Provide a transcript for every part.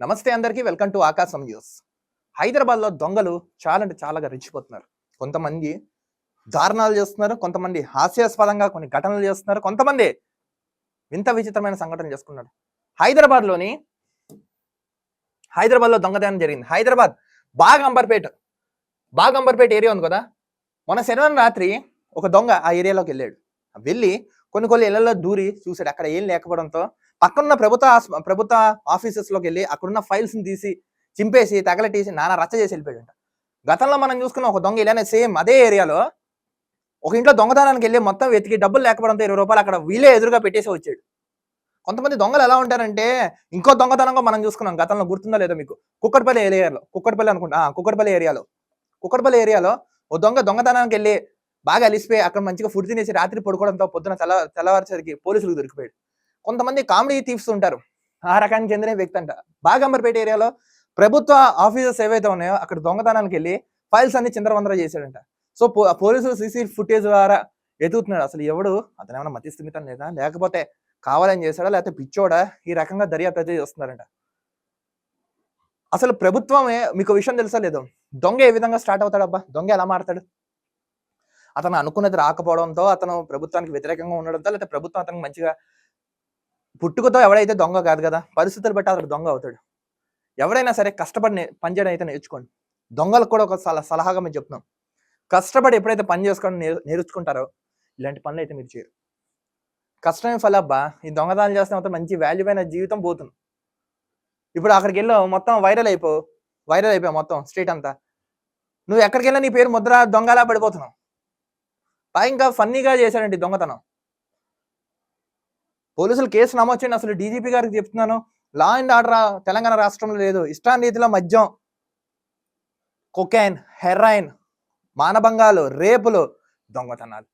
నమస్తే అందరికీ welcome to ఆకాశం న్యూస్. హైదరాబాద్లో దొంగలు చాలా అంటే చాలాగా రెచ్చిపోతున్నారు. కొంతమంది దారుణాలు చేస్తున్నారు కొంతమంది హాస్యాస్పదంగా కొన్ని ఘటనలు చేస్తున్నారు కొంతమంది వింత విచిత్రమైన సంఘటన చేసుకున్నారు. హైదరాబాద్లోని హైదరాబాద్లో దొంగతనం జరిగింది. హైదరాబాద్ బాగ్ అంబర్పేట బాగ్ అంబర్పేట ఏరియా ఉంది కదా? మొన్న శనివారం రాత్రి ఒక దొంగ ఆ ఏరియాలోకి వెళ్ళాడు. వెళ్ళి కొన్ని కొన్ని ఇళ్ళలో దూరి చూశాడు. అక్కడ ఏం లేకపోవడంతో పక్కనున్న ప్రభుత్వ ప్రభుత్వ ఆఫీసెస్లోకి వెళ్ళి అక్కడున్న ఫైల్స్ని తీసి చింపేసి తగలటేసి నానా రచ్చ చేసి వెళ్ళిపోయాడంట. గతంలో మనం చూసుకున్న ఒక దొంగ ఇలానే సేమ్ అదే ఏరియాలో ఒక ఇంట్లో దొంగతనానికి వెళ్ళి మొత్తం వెతికి డబ్బులు లేకపోవడంతో ఇరవై రూపాయలు అక్కడ వీలే ఎదురుగా పెట్టేసి వచ్చాడు. కొంతమంది దొంగలు ఎలా ఉంటారంటే ఇంకో దొంగతనంగా మనం చూసుకున్నాం. గతంలో గుర్తుందో లేదో మీకు. కుక్కడపల్లి ఏరియాలో కుక్కడపల్లి అనుకుంటా ఆ, కుక్కడపల్లి ఏరియాలో. కుక్కడపల్లి ఏరియాలో ఓ దొంగ దొంగతనానికి వెళ్ళి బాగా అలిసిపోయి అక్కడ మంచిగా ఫుడ్ తినేసి రాత్రి పడుకోవడంతో పొద్దున తెల్ల తెల్లవారుసరికి పోలీసులకు దొరికిపోయాడు. కొంతమంది కామెడీ థీఫ్స్ ఉంటారు. ఆ రకానికి చెందిన వ్యక్తి అంట. బాగంబర్పేట ఏరియాలో ప్రభుత్వ ఆఫీసర్స్ ఏవైతే ఉన్నాయో అక్కడ దొంగతనానికి వెళ్ళి ఫైల్స్ అన్ని చిందరవందర చేశాడంట. సో పోలీసులు సీసీ ఫుటేజ్ ద్వారా ఎదుగుతున్నాడు అసలు ఎవడు? అతను ఏమైనా మతి స్థిమితం లేదా? లేకపోతే కావాలని చేశాడా? లేకపోతే పిచ్చోడా? ఈ రకంగా దర్యాప్తు అయితే చేస్తున్నారంట. అసలు ప్రభుత్వమే మీకు విషయం తెలుసా లేదు? దొంగ ఏ విధంగా స్టార్ట్ అవుతాడబ్బా? దొంగ ఎలా మారతాడు? అతను అనుకున్నది రాకపోవడంతో అతను ప్రభుత్వానికి వ్యతిరేకంగా ఉండడంతో లేకపోతే ప్రభుత్వం అతనికి మంచిగా పుట్టుకతో ఎవడైతే దొంగ కాదు కదా పరిస్థితులు బట్టి అతడు దొంగ అవుతాడు. ఎవడైనా సరే కష్టపడి పనిచేయడం అయితే నేర్చుకోండి. దొంగలకు కూడా ఒక సల సలహాగా మేము చెప్తున్నాం. కష్టపడి ఎప్పుడైతే పని చేసుకొని నేర్ నేర్చుకుంటారో ఇలాంటి పనులు అయితే మీరు చేయరు. కష్టమే ఫలబ్బా ఈ దొంగతనాలు చేస్తే మొత్తం మంచి వాల్యువైన జీవితం పోతుంది. ఇప్పుడు అక్కడికి వెళ్ళావు మొత్తం వైరల్ అయిపో వైరల్ అయిపోయావు మొత్తం స్ట్రీట్ అంతా. నువ్వు ఎక్కడికి వెళ్ళినా నీ పేరు ముద్ర దొంగలా పడిపోతున్నావు. పై ఇంకా ఫన్నీగా చేశాడండి దొంగతనం. పోలీసులు కేసు నమోదు చేయండి. అసలు డీజీపీ గారికి చెప్తున్నాను. లా అండ్ ఆర్డర్ తెలంగాణ రాష్ట్రంలో లేదు. ఇష్టాన్నితిలో మద్యం కొకైన్ హెరాయిన్ మానభంగాలు రేపులు దొంగతనాలు.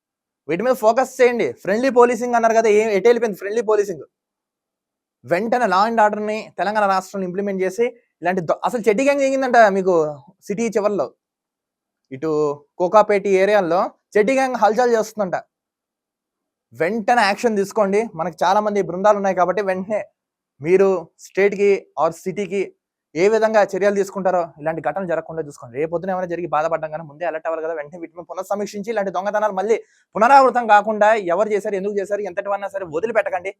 వీటి మీద ఫోకస్ చేయండి. ఫ్రెండ్లీ పోలీసింగ్ అన్నారు కదా ఏం ఎటు వెళ్ళిపోయింది? ఫ్రెండ్లీ పోలీసింగ్ వెంటనే లా అండ్ ఆర్డర్ని తెలంగాణ రాష్ట్రంలో ఇంప్లిమెంట్ చేసి ఇలాంటి అసలు చెడ్డి గ్యాంగ్ జరిగిందంట మీకు సిటీ చివరిలో. ఇటు కోకాపేటి ఏరియాలో చెడ్డి గ్యాంగ్ హల్చల్ చేస్తుందంట. వెంటనే యాక్షన్ తీసుకోండి. మనకు చాలామంది బృందాలు ఉన్నాయి కాబట్టి వెంటనే మీరు స్టేట్కి ఆర్ సిటీకి ఏ విధంగా చర్యలు తీసుకుంటారో ఇలాంటి ఘటనలు జరగకుండా చూసుకోండి. రేపొద్దున ఏమైనా జరిగి బాధపడ్డం కానీ ముందే అలర్ట్ అవ్వాలి కదా వెంటనే వీటిని పునఃసమీక్షించి ఇలాంటి దొంగతనాలు మళ్ళీ పునరావృతం కాకుండా ఎవరు చేశారు ఎందుకు చేశారు ఎంతటి వన్నా సరే వదిలిపెట్టకండి.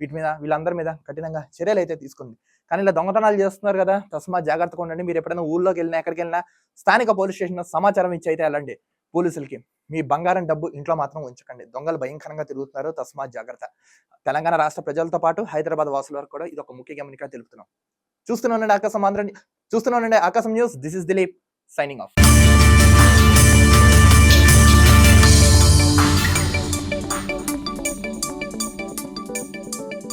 వీటి మీద వీళ్ళందరి మీద కఠినంగా చర్యలు అయితే తీసుకుంది. కానీ ఇలా దొంగతనాలు చేస్తున్నారు కదా తస్మా జాగ్రత్తగా ఉండండి. మీరు ఎప్పుడైనా ఊళ్ళోకి వెళ్ళినా ఎక్కడికి వెళ్ళినా స్థానిక పోలీస్ స్టేషన్ సమాచారం ఇచ్చి అయితే వెళ్ళండి. పోలీసులకి మీ బంగారం డబ్బు ఇంట్లో మాత్రం ఉంచకండి. దొంగలు భయంకరంగా తిరుగుతున్నారు. తస్మా జాగ్రత్త. తెలంగాణ రాష్ట్ర ప్రజలతో పాటు హైదరాబాద్ వాసుల వరకు కూడా ఇది ఒక ముఖ్య గమనిక తెలుపుతున్నాం. చూస్తున్నానండి ఆకాశం ఆంధ్ర చూస్తున్నానండి Akasham news. This is Dilip signing off.